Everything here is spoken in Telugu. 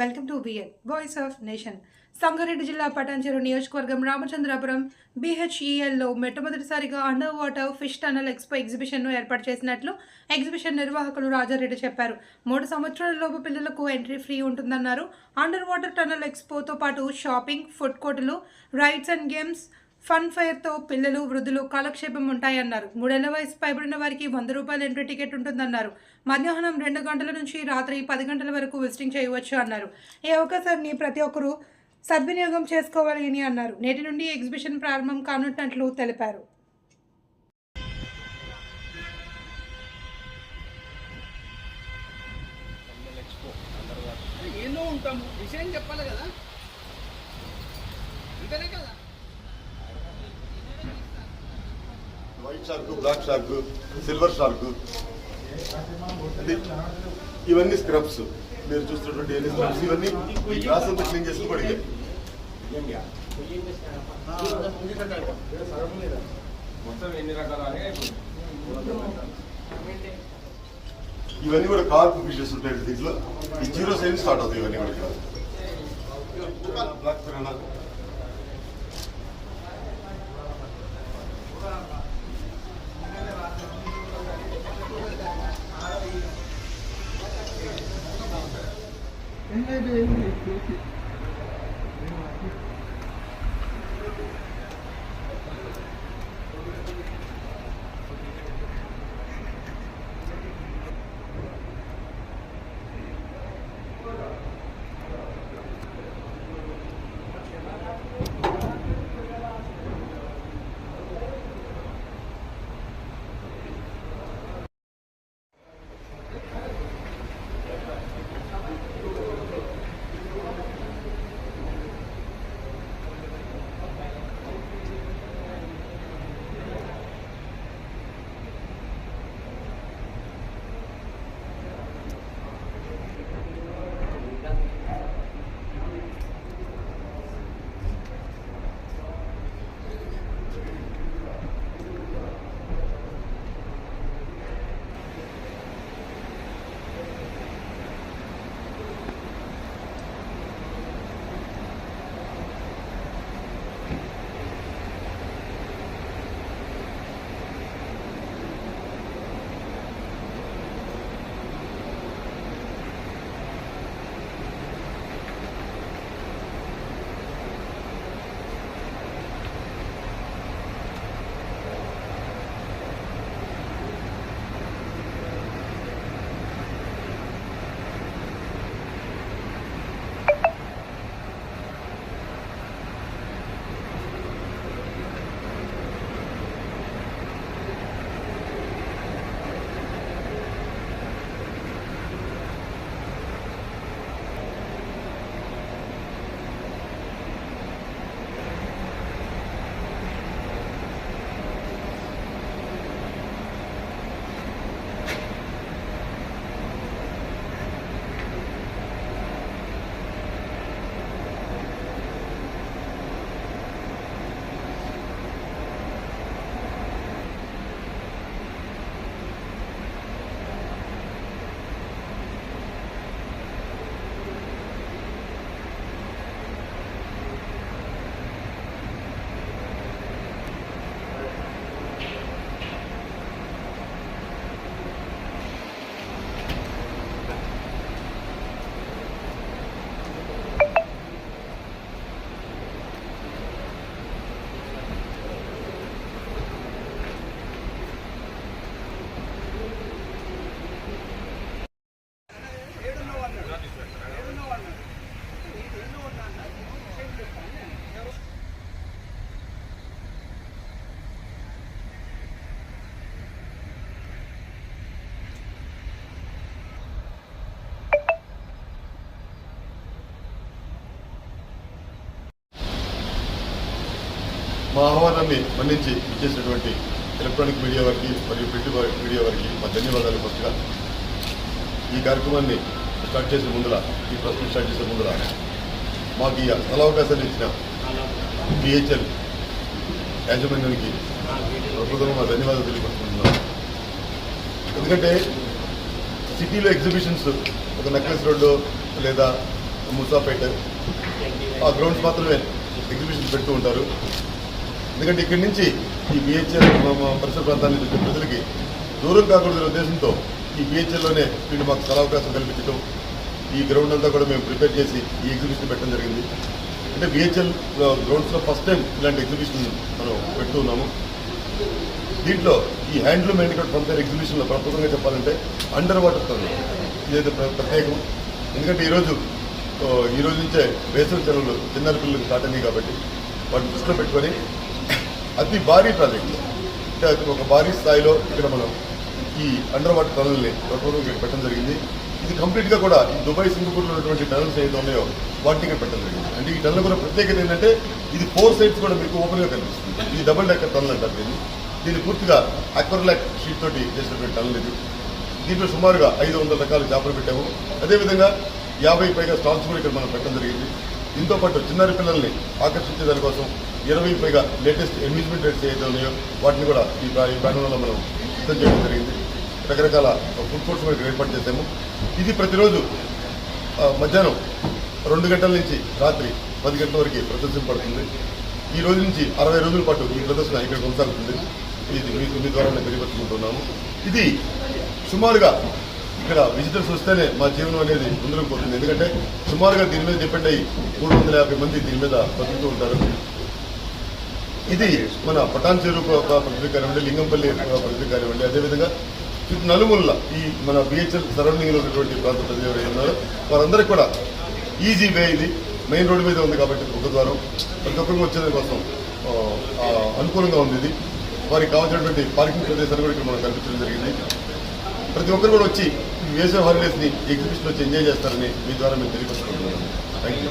Welcome to BL voice of nation Sangareddy జిల్లా పటాన్చెరు నియోజకవర్గం రామచంద్రాపురం బీహెచ్ఈఎల్లో మొట్టమొదటిసారిగా under water fish tunnel expo ఎగ్జిబిషన్ను ఏర్పాటు చేసినట్లు ఎగ్జిబిషన్ నిర్వాహకులు రాజారెడ్డి చెప్పారు. మూడు సంవత్సరాలలోపు పిల్లలకు ఎంట్రీ ఫ్రీ ఉంటుందన్నారు. అండర్ వాటర్ టనల్ ఎక్స్పోతో పాటు షాపింగ్ ఫుడ్ కోర్టులు రైడ్స్ అండ్ గేమ్స్ ఫన్ ఫైర్తో పిల్లలు వృద్ధులు కాలక్షేపం ఉంటాయన్నారు. మూడేళ్ళ వయసు పైబడిన వారికి వంద రూపాయల ఎంట్రీ టికెట్ ఉంటుందన్నారు. మధ్యాహ్నం రెండు గంటల నుంచి రాత్రి పది గంటల వరకు విజిటింగ్ చేయవచ్చు అన్నారు. ఈ అవకాశాన్ని ప్రతి ఒక్కరూ సద్వినియోగం చేసుకోవాలని అన్నారు. నేటి నుండి ఎగ్జిబిషన్ ప్రారంభం కానున్నట్లు తెలిపారు. ఉంటాము. విషయం చెప్పాలి కదా. అంతేనే కదా white shark black shark silver shark. ఇవన్నీ స్క్రబ్స్. మీరు చూస్తున్నటువంటి ఎన్ని స్క్రబ్స్? ఇవన్నీ గ్లాస్ అంతా క్లీన్ చేసి పడిగాయి ఇవన్నీ కూడా కార్ప్ ఫిషెస్ ఉంటాయి దీంట్లో. ఈ జీరో సైన్ స్టార్ట్ అవుతాయి ఇవన్నీ కూడా. బ్లాక్ ఇక్కడ బ్లాక్ పిరానా ఏడున్నో మా ఆహ్వానాన్ని మన్నించి ఇచ్చేసినటువంటి ఎలక్ట్రానిక్ మీడియా వారికి మరియు ప్రింట్ మీడియా వారికి మా ధన్యవాదాలు కొత్తగా ఈ కార్యక్రమాన్ని స్టార్ట్ చేసే ముందర ఈ ప్రశ్న స్టార్ట్ చేసే ముందర మాకు ఈ స్థలావకాశాన్ని ఇచ్చిన పిహెచ్ఎల్ యాజమాన్యానికి ప్రభుత్వం మా ధన్యవాదాలు తెలియపరుచుకుంటున్నాం ఎందుకంటే సిటీలో ఎగ్జిబిషన్స్ ఒక నెక్లెస్ రోడ్డు లేదా ముసాపేట ఆ గ్రౌండ్స్ మాత్రమే ఎగ్జిబిషన్ పెడుతూ ఉంటారు. ఎందుకంటే ఇక్కడి నుంచి ఈ బిహెచ్ఎల్ పరిసర ప్రాంతాన్ని చూసే ప్రజలకి దూరం కాకూడదనే ఉద్దేశంతో ఈ బిహెచ్ఎల్లోనే వీళ్ళు మాకు స్థలావకాశం కల్పించడం ఈ గ్రౌండ్ అంతా కూడా మేము ప్రిపేర్ చేసి ఈ ఎగ్జిబిషన్ పెట్టడం జరిగింది. అంటే బిహెచ్ఎల్ గ్రౌండ్స్లో ఫస్ట్ టైం ఇలాంటి ఎగ్జిబిషన్ మనం పెడుతున్నాము దీంట్లో ఈ హ్యాండ్లూమ్ హ్యాండిక్రాఫ్ట్ ఫంక్షన్ ఎగ్జిబిషన్లో ప్రముఖంగా చెప్పాలంటే అండర్ వాటర్ టర్న్ ఇదైతే ప్రత్యేకం. ఎందుకంటే ఈరోజు ఈరోజు ఈ రోజు నుంచే వేసవి చెరువులు చిన్నారి పిల్లలకు స్టార్ట్ అయ్యాయి కాబట్టి వాటిని దృష్టిలో పెట్టుకొని అతి భారీ ప్రాజెక్ట్ అంటే అది ఒక భారీ స్థాయిలో ఇక్కడ మనం ఈ అండర్ వాటర్ టనల్ని ప్రభుత్వం ఇక్కడ పెట్టడం జరిగింది. ఇది కంప్లీట్గా కూడా ఈ దుబాయ్ సింగపూర్లో ఉన్నటువంటి టనల్స్ ఏదైతే ఉన్నాయో వాటిని ఇక్కడ పెట్టడం జరిగింది. అంటే ఈ టనల్ కూడా ప్రత్యేకత ఏంటంటే ఇది ఫోర్ సైడ్స్ కూడా మీకు ఓపెన్గా కనిపిస్తుంది. ఇది డబుల్ డెక్కర్ టనల్ అంటారు దీన్ని. దీన్ని పూర్తిగా అక్వర్లాక్ షీట్ తోటి చేసినటువంటి టనల్ ఇది. దీంట్లో సుమారుగా ఐదు వందల రకాల చేపలు పెట్టాము. అదేవిధంగా యాభై పైగా స్టాల్స్ కూడా ఇక్కడ మనం పెట్టడం జరిగింది. దీంతో పాటు చిన్నారి పిల్లల్ని ఆకర్షించే దానికోసం ఇరవై పైగా లేటెస్ట్ అమ్యూజ్మెంట్ రేట్స్ ఏదైతే ఉన్నాయో వాటిని కూడా ఈ ప్రా- ఈ మనం సిద్ధం చేయడం జరిగింది. రకరకాల ఫుడ్ కోర్ట్స్ మనకి ఏర్పాటు చేశాము. ఇది ప్రతిరోజు మధ్యాహ్నం రెండు గంటల నుంచి రాత్రి పది గంటల వరకు ప్రదర్శింపబడుతుంది ఈ రోజు నుంచి అరవై రోజుల పాటు ఈ ప్రదర్శన ఇక్కడ కొనసాగుతుంది. ఇది మీ ద్వారా తెలియపరుచుకుంటున్నాము. ఇది సుమారుగా ఇక్కడ విజిటర్స్ వస్తేనే మా జీవనం అనేది ముందుకు పోతుంది. ఎందుకంటే సుమారుగా దీని మీద డిపెండ్ అయ్యి మూడు వందల యాభై మంది దీని మీద బతుకుతూ ఉంటారు. ఇది మన పటాన్ చెరువు ప్ర- కానివ్వండి లింగంపల్లి ప్రకృతి కానివ్వండి అదేవిధంగా ఇటు నలుమూల ఈ మన బిహెచ్ఎల్ సరౌండింగ్లో ఉన్నటువంటి ప్రాంత ప్రజలు ఉన్నారు ఉన్నారో వారందరికీ కూడా ఈజీ వే ఇది. మెయిన్ రోడ్డు మీద ఉంది కాబట్టి ఒక ద్వారం. ప్రతి ఒక్కరికి వచ్చేది కోసం అనుకూలంగా ఉంది ఇది. వారికి కావాల్సినటువంటి పార్కింగ్ ప్రదేశాలు కూడా ఇక్కడ మనం కల్పించడం జరిగింది. ప్రతి ఒక్కరు కూడా వచ్చి వేసే హాలిడేస్ని ఎగ్జిబిషన్లో ని ఎంజాయ్ చేస్తారని మీ ద్వారా మేము తెలియపరుచుకుంటున్నాను థ్యాంక్ యూ